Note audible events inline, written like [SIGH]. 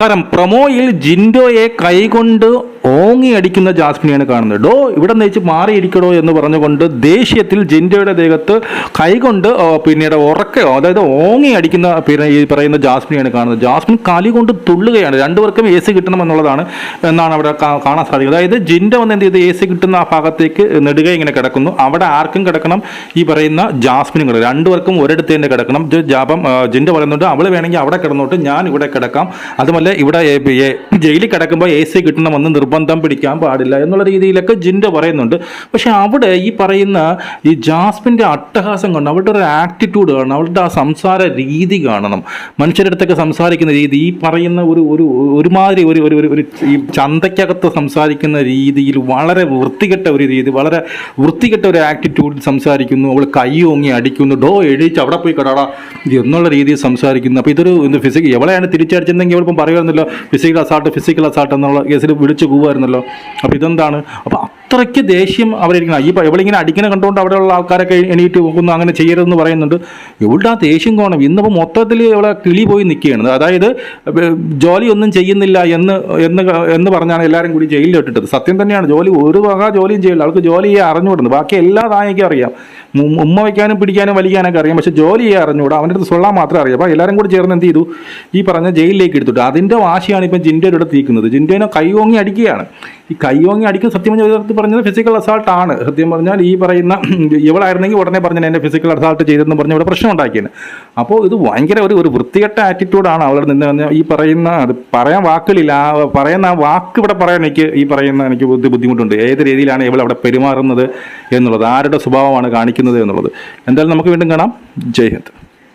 കാരണം പ്രൊമോയിൽ ജിൻഡോയെ കൈകൊണ്ട് ഓങ്ങി അടിക്കുന്ന ജാസ്മിനെയാണ് കാണുന്നത്. ഡോ ഇവിടെ നിന്ന് മാറിയിരിക്കണോ എന്ന് പറഞ്ഞുകൊണ്ട് ദേഷ്യത്തിൽ ജിൻഡയുടെ ദേഹത്ത് കൈകൊണ്ട് പിന്നീട് ഉറക്കയോ അതായത് ഓങ്ങി അടിക്കുന്ന പിന്നെ ഈ പറയുന്ന ജാസ്മിനെയാണ് കാണുന്നത്. ജാസ്മിൻ കലി കൊണ്ട് തുള്ളുകയാണ്. രണ്ടുപേർക്കും എ സി കിട്ടണം എന്നുള്ളതാണ് എന്നാണ് അവിടെ കാണാൻ സാധിക്കുന്നത്. അതായത് ജിൻഡ വന്ന് എന്ത് ചെയ്ത്? എ സി കിട്ടുന്ന ആ ഭാഗത്തേക്ക് നെടുക ഇങ്ങനെ കിടക്കുന്നു. അവിടെ ആർക്കും കിടക്കണം ഈ പറയുന്ന ജാസ്മിനും കിടക്കും രണ്ടുപേർക്കും ഒരിടത്ത് തന്നെ കിടക്കണം. ജാപം ജിൻഡ പറയുന്നുണ്ട് അവൾ വേണമെങ്കിൽ അവിടെ കിടന്നോട്ട് ഞാൻ ഇവിടെ കിടക്കാം. അതുമല്ല ഇവിടെ ജയിലിൽ കിടക്കുമ്പോൾ എ സി കിട്ടണമെന്ന് നിർബന്ധം പിടിക്കാൻ പാടില്ല എന്നുള്ള രീതിയിലൊക്കെ ജിൻഡ പറയുന്നുണ്ട്. പക്ഷേ അവിടെ ഈ പറയുന്ന ഈ ജാസ്മിന്റെ അട്ടഹാസം കാണണം അവളുടെ ഒരു ആറ്റിറ്റ്യൂഡ് കാണണം അവളുടെ ആ സംസാര രീതി കാണണം. മനുഷ്യരുടെ അടുത്തൊക്കെ സംസാരിക്കുന്ന രീതി ഈ പറയുന്ന ഒരു ഒരു ഒരുമാതിരി ഒരു ഒരു ഒരു- ഈ ചന്തയ്ക്കകത്ത് സംസാരിക്കുന്ന രീതിയിൽ വളരെ വൃത്തികെട്ട ഒരു രീതി വളരെ വൃത്തികെട്ട ഒരു ആറ്റിറ്റ്യൂഡിൽ സംസാരിക്കുന്നു. അവൾ കൈ ഓങ്ങി അടിക്കുന്നു. ഡോ എഴുതിച്ച് അവിടെ പോയി കടാടാ എന്നുള്ള രീതിയിൽ സംസാരിക്കുന്നു. അപ്പോൾ ഇതൊരു ഫിസിക്കൽ എവളെയാണ് തിരിച്ചടിച്ചെന്നെങ്കിൽ അവളിപ്പം പറയുമായിരുന്നല്ലോ ഫിസിക്കൽ അസാൾട്ട് ഫിസിക്കൽ അസാൾട്ട് എന്നുള്ള കേസിൽ വിളിച്ചു പോവുമായിരുന്നല്ലോ. അപ്പോൾ ഇതെന്താണ്? അപ്പോൾ അത്രയ്ക്ക് ദേഷ്യം അവരിരിക്കണം ഈ ഇവളിങ്ങനെ അടിക്കണ കണ്ടുകൊണ്ട് അവിടെയുള്ള ആൾക്കാരൊക്കെ എണീറ്റ് പോകുന്നു അങ്ങനെ ചെയ്യരുതെന്ന് പറയുന്നുണ്ട്. ഇവളുടെ ആ ദേഷ്യം കോണം. ഇന്നിപ്പോൾ മൊത്തത്തിൽ ഇവിടെ കിളി പോയി നിൽക്കുകയാണ് അതായത് ജോലി ഒന്നും ചെയ്യുന്നില്ല എന്ന് എന്ന് എന്ന് പറഞ്ഞാണ് എല്ലാവരും കൂടി ജയിലിൽ ഇട്ടിട്ടത് സത്യം തന്നെയാണ്. ജോലി ഒരു വക ജോലിയും ചെയ്യില്ല. അവൾക്ക് ജോലി ചെയ്യാൻ അറിഞ്ഞുവിടുന്നത് ബാക്കി എല്ലാ നായക്കും അറിയാം. ഉമ്മ വയ്ക്കാനും പിടിക്കാനും വലിക്കാനൊക്കെ അറിയാം. പക്ഷെ ജോലി ചെയ്യാൻ അറിഞ്ഞുകൂടാ? അവന്റെ അടുത്ത് സൊള്ളാൻ മാത്രമേ അറിയാം. അപ്പോൾ എല്ലാവരും കൂടി ചേർന്ന് എന്ത് ചെയ്തു? ഈ പറഞ്ഞ ജയിലിലേക്ക് എടുത്തിട്ട്. അതിന്റെ വാശിയാണ് ഇപ്പം ജിൻഡോയുടെ അടുത്ത് തീക്കുന്നത് ജിൻഡോനെ ഓങ്ങി അടിക്കുകയാണ്. ഈ കയ്യോങ്ങി അടിക്കുന്ന സത്യം പറഞ്ഞാൽ പറഞ്ഞത് ഫിസിക്കൽ അസാൾട്ട് ആണ്. സത്യം പറഞ്ഞാൽ ഈ പറയുന്ന [CLEARS THROAT] ഇവളായിരുന്നെങ്കിൽ ഉടനെ പറഞ്ഞാൽ എന്നെ ഫിസിക്കൽ അസാൾട്ട് ചെയ്തെന്ന് പറഞ്ഞ് ഇവിടെ പ്രശ്നം ഉണ്ടാക്കിയത് അപ്പോൾ ഇത് ഭയങ്കര ഒരു ഒരു വൃത്തികെട്ട ആറ്റിറ്റ്യൂഡാണ് അവളുടെ നിന്ന് ഈ പറയുന്ന അത് പറയാൻ വാക്കുകളില്ല. പറയുന്ന ആ വാക്ക് ഇവിടെ പറയാൻ എനിക്ക് ഈ പറയുന്ന എനിക്ക് ബുദ്ധി ബുദ്ധിമുട്ടുണ്ട്. ഏത് രീതിയിലാണ് ഇവൾ അവിടെ പെരുമാറുന്നത് എന്നുള്ളത്? ആരുടെ സ്വഭാവമാണ് കാണിക്കുന്നത് എന്നുള്ളത്? എന്തായാലും നമുക്ക് വീണ്ടും കാണാം. ജയ് ഹിന്ദ്.